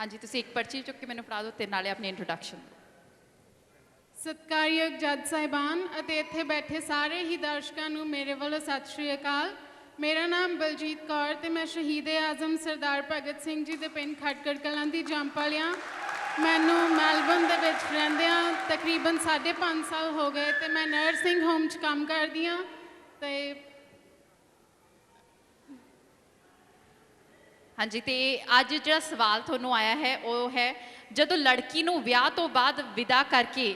ਹਾਂਜੀ, ਤੁਸੀਂ ਇੱਕ ਪਰਚੀ ਚੁੱਕ ਕੇ ਮੈਨੂੰ ਫੜਾ ਦਿਓ ਤੇ ਨਾਲੇ ਆਪਣੀ ਇੰਟਰੋਡਕਸ਼ਨ ਸਤਿਕਾਰਯੋਗ ਜੱਜ ਸਾਹਿਬਾਨ ਅਤੇ ਇੱਥੇ ਬੈਠੇ ਸਾਰੇ ਹੀ ਦਰਸ਼ਕਾਂ ਨੂੰ ਮੇਰੇ ਵੱਲੋਂ ਸਤਿ ਸ਼੍ਰੀ ਅਕਾਲ। ਮੇਰਾ ਨਾਮ ਬਲਜੀਤ ਕੌਰ ਤੇ ਮੈਂ ਸ਼ਹੀਦ ਆਜ਼ਮ ਸਰਦਾਰ ਭਗਤ ਸਿੰਘ ਜੀ ਦੇ ਪਿੰਡ ਖਟਕੜ ਕਲਾਂ ਦੀ ਜੰਮ ਵਾਲਿਆਂ। ਮੈਨੂੰ ਮੈਲਬਨ ਦੇ ਵਿੱਚ ਰਹਿੰਦਿਆਂ ਤਕਰੀਬਨ 5.5 ਸਾਲ ਹੋ ਗਏ ਤੇ ਮੈਂ ਨਰਸਿੰਗ ਹੋਮ 'ਚ ਕੰਮ ਕਰਦੀ ਹਾਂ ਤੇ ਹਾਂਜੀ ਤੇ ਅੱਜ ਜਿਹੜਾ ਸਵਾਲ ਤੁਹਾਨੂੰ ਆਇਆ ਹੈ ਉਹ ਹੈ ਜਦੋਂ ਲੜਕੀ ਨੂੰ ਵਿਆਹ ਤੋਂ ਬਾਅਦ ਵਿਦਾ ਕਰਕੇ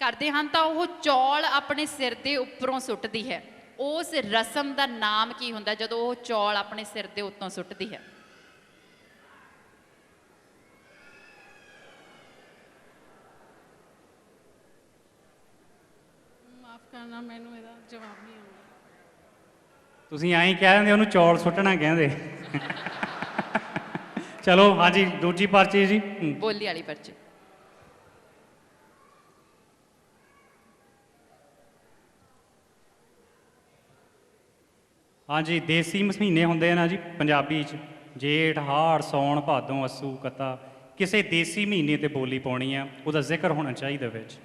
ਕਰਦੇ ਹਨ ਤਾਂ ਉਹ ਚੌਲ ਆਪਣੇ ਸਿਰ ਦੇ ਉੱਪਰੋਂ ਸੁੱਟਦੀ ਹੈ। ਉਸ ਰਸਮ ਦਾ ਨਾਮ ਕੀ ਹੁੰਦਾ ਜਦੋਂ ਉਹ ਚੌਲ ਆਪਣੇ ਸਿਰ ਦੇ ਉੱਤੋਂ ਸੁੱਟਦੀ ਹੈ? ਮਾਫ ਕਰਨਾ ਮੈਨੂੰ ਇਹਦਾ ਜਵਾਬ ਨਹੀਂ ਆਉਂਦਾ। ਤੁਸੀਂ ਐਂ ਕਹਿ ਦਿੰਦੇ ਉਹਨੂੰ ਚੌਲ ਸੁੱਟਣਾ ਕਹਿੰਦੇ। ਚਲੋ ਹਾਂਜੀ ਦੂਜੀ ਪਰਚੀ ਜੀ। ਬੋਲੀ ਵਾਲੀ ਪਰਚੀ। ਹਾਂਜੀ ਦੇਸੀ ਮਹੀਨੇ ਹੁੰਦੇ ਆ ਨਾ ਜੀ ਪੰਜਾਬੀ ਚ। ਜੇਠ ਹਾੜ ਸੌਣ ਭਾਦੋਂ ਅਸੂ ਕਤਾ। ਕਿਸੇ ਦੇਸੀ ਮਹੀਨੇ ਤੇ ਬੋਲੀ ਪਾਉਣੀ ਆ ਉਹਦਾ ਜ਼ਿਕਰ ਹੋਣਾ ਚਾਹੀਦਾ ਵਿੱਚ।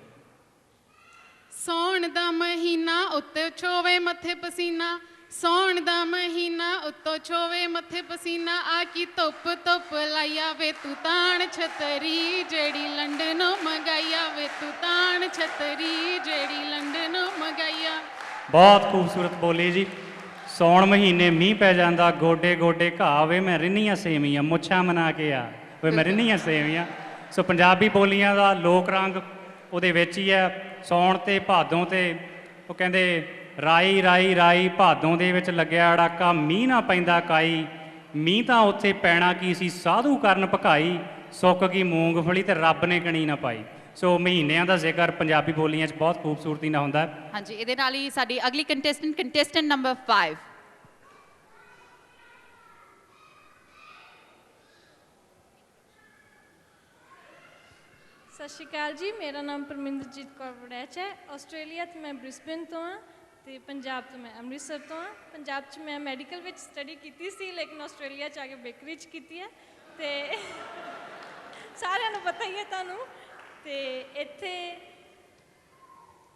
ਸੌਣ ਦਾ ਮਹੀਨਾ ਉੱਤੇ ਛੋਵੇ ਮੱਥੇ ਪਸੀਨਾ ਸੌਣ ਦਾ ਮਹੀਨਾ ਉੱਤੋਂ ਛੋਵੇ ਮੱਥੇ ਪਸੀਨਾ ਆ ਕੀ ਧੁੱਪ ਧੁੱਪ ਲਾਈਆ ਵੇ ਤੂੰ ਤਾਣ ਛਤਰੀ ਜਿਹੜੀ ਲੰਡਨੋਂ ਮੰਗਾਈਆ ਵੇ ਤੂੰ ਤਾਣ ਛਤਰੀ ਜਿਹੜੀ ਲੰਡਨੋਂ ਮੰਗਾਈਆ ਬਹੁਤ ਖੂਬਸੂਰਤ ਬੋਲੀ ਜੀ। ਸੌਣ ਮਹੀਨੇ ਮੀਂਹ ਪੈ ਜਾਂਦਾ ਗੋਡੇ ਗੋਡੇ ਘਾਹ ਵੇ ਮੈਂ ਰਿੰਨੀਆਂ ਸੇਵੀਆਂ ਮੁੱਛਾਂ ਮਨਾ ਕੇ ਆ ਵੇ ਮੈਂ ਰਿੰਨੀਆਂ ਸੇਵੀਆਂ। ਸੋ ਪੰਜਾਬੀ ਬੋਲੀਆਂ ਦਾ ਲੋਕ ਰੰਗ ਉਹਦੇ ਵਿੱਚ ਹੀ ਹੈ। ਸੌਣ ਤੇ ਭਾਦੋਂ ਤੇ ਉਹ ਕਹਿੰਦੇ ਰਾਈ ਰਾਈ ਰਾਈ ਭਾਦੋਂ ਦੇ ਵਿੱਚ ਲੱਗਿਆ ਅੜਾਕਾ ਮੀਂਹ ਨਾ ਪੈਂਦਾ ਕਾਈ। ਮੀਂਹ ਤਾਂ ਉੱਥੇ ਪੈਣਾ ਕੀ ਸੀ? ਸਾਧੂ ਕਰਨ ਭਕਾਈ। ਸੁੱਕ ਗਈ ਮੂੰਗਫਲੀ ਤੇ ਰੱਬ ਨੇ ਕਣੀ ਨਾ ਪਾਈ। ਸੋ ਮਹੀਨਿਆਂ ਦਾ ਜ਼ਿਕਰ ਪੰਜਾਬੀ ਬੋਲੀਆਂ 'ਚ ਬਹੁਤ ਖੂਬਸੂਰਤੀ ਨਾਲ ਹੁੰਦਾ। ਹੈ ਹਾਂਜੀ ਇਹਦੇ ਨਾਲ ਹੀ ਸਾਡੀ ਅਗਲੀ ਕੰਟੈਸਟੈਂਟ ਕੰਟੈਸਟੈਂਟ ਨੰਬਰ 5 ਸਤਿ ਸ਼੍ਰੀ ਅਕਾਲ ਜੀ ਮੇਰਾ ਨਾਮ ਪਰਮਿੰਦਰਜੀਤ ਕੌਰ ਵੜੈਚ ਹੈ। ਆਸਟ੍ਰੇਲੀਆ ਤੋਂ ਮੈਂ ਬ੍ਰਿਸਬਨ ਤੋਂ ਹਾਂ। ਤੇ ਪੰਜਾਬ ਤੋਂ ਮੈਂ ਅੰਮ੍ਰਿਤਸਰ ਤੋਂ ਹਾਂ। ਪੰਜਾਬ 'ਚ ਮੈਂ ਮੈਡੀਕਲ ਵਿੱਚ ਸਟੱਡੀ ਕੀਤੀ ਸੀ, ਲੇਕਿਨ ਆਸਟ੍ਰੇਲੀਆ 'ਚ ਆ ਕੇ ਬੇਕਰੀ 'ਚ ਕੀਤੀ ਹੈ। ਤੇ ਸਾਰਿਆਂ ਨੂੰ ਪਤਾ ਹੀ ਹੈ ਤੁਹਾਨੂੰ। ਤੇ ਇੱਥੇ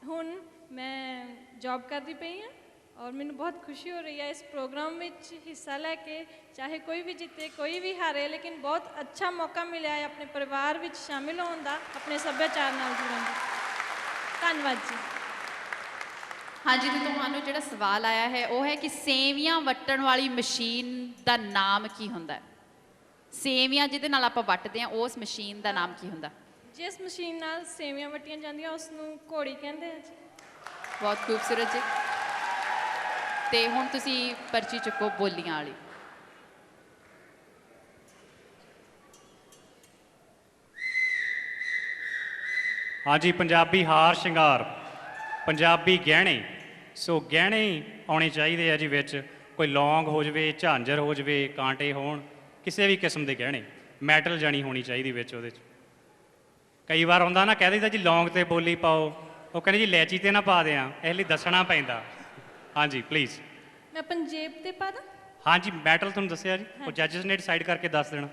ਹੁਣ ਮੈਂ ਜੌਬ ਕਰਦੀ ਪਈ ਹਾਂ ਔਰ ਮੈਨੂੰ ਬਹੁਤ ਖੁਸ਼ੀ ਹੋ ਰਹੀ ਹੈ ਇਸ ਪ੍ਰੋਗਰਾਮ ਵਿੱਚ ਹਿੱਸਾ ਲੈ ਕੇ। ਚਾਹੇ ਕੋਈ ਵੀ ਜਿੱਤੇ, ਕੋਈ ਵੀ ਹਾਰੇ, ਲੇਕਿਨ ਬਹੁਤ ਅੱਛਾ ਮੌਕਾ ਮਿਲਿਆ ਹੈ ਆਪਣੇ ਪਰਿਵਾਰ ਵਿੱਚ ਸ਼ਾਮਿਲ ਹੋਣ ਦਾ, ਆਪਣੇ ਸੱਭਿਆਚਾਰ ਨਾਲ ਜੁੜਨ ਦਾ। ਧੰਨਵਾਦ ਜੀ। ਹਾਂਜੀ ਤੇ ਤੁਹਾਨੂੰ ਜਿਹੜਾ ਸਵਾਲ ਆਇਆ ਹੈ ਉਹ ਹੈ ਕਿ ਸੇਵੀਆਂ ਵੱਟਣ ਵਾਲੀ ਮਸ਼ੀਨ ਦਾ ਨਾਮ ਕੀ ਹੁੰਦਾ? ਹੈ ਸੇਵੀਆਂ ਜਿਹਦੇ ਨਾਲ ਆਪਾਂ ਵੱਟਦੇ ਹਾਂ ਉਸ ਮਸ਼ੀਨ ਦਾ ਨਾਮ ਕੀ ਹੁੰਦਾ? ਜਿਸ ਮਸ਼ੀਨ ਨਾਲ ਸੇਵੀਆਂ ਵਟੀਆਂ ਜਾਂਦੀਆਂ ਉਸ ਨੂੰ ਘੋੜੀ ਕਹਿੰਦੇ ਆ ਜੀ। ਬਹੁਤ ਖੂਬਸੂਰਤ ਜੀ। ਤੇ ਹੁਣ ਤੁਸੀਂ ਪਰਚੀ ਚੁੱਕੋ ਬੋਲੀਆਂ ਵਾਲੀ। ਹਾਂਜੀ ਪੰਜਾਬੀ ਹਾਰ ਸ਼ਿੰਗਾਰ ਪੰਜਾਬੀ ਗਹਿਣੇ। ਸੋ ਗਹਿਣੇ ਆਉਣੇ ਚਾਹੀਦੇ ਆ ਜੀ ਵਿੱਚ। ਕੋਈ ਲੌਂਗ ਹੋ ਜਵੇ ਝਾਂਜਰ ਹੋ ਜਵੇ ਕਾਂਟੇ ਹੋਣ ਕਿਸੇ ਵੀ ਕਿਸਮ ਦੇ ਗਹਿਣੇ। ਮੈਟਲ ਜਾਣੀ ਹੋਣੀ ਚਾਹੀਦੀ ਵਿੱਚ ਉਹਦੇ 'ਚ। ਕਈ ਵਾਰ ਹੁੰਦਾ ਨਾ ਕਹਿ ਦਿੰਦਾ ਜੀ ਲੌਂਗ ਤੇ ਬੋਲੀ ਪਾਓ। ਉਹ ਕਹਿੰਦੇ ਜੀ ਲੈਚੀ ਤੇ ਨਾ ਪਾ ਦਿਆਂ ਇਸ ਲਈ ਦੱਸਣਾ ਪੈਂਦਾ। ਹਾਂਜੀ ਪਲੀਜ਼ ਮੈਂ ਪੰਜੇਬ ਤੇ ਪਾ ਦਾਂ? ਹਾਂਜੀ ਮੈਟਲ ਤੁਹਾਨੂੰ ਦੱਸਿਆ ਜੀ। ਉਹ ਜੱਜਸ ਨੇ ਡਿਸਾਈਡ ਕਰਕੇ ਦੱਸ ਦੇਣਾ।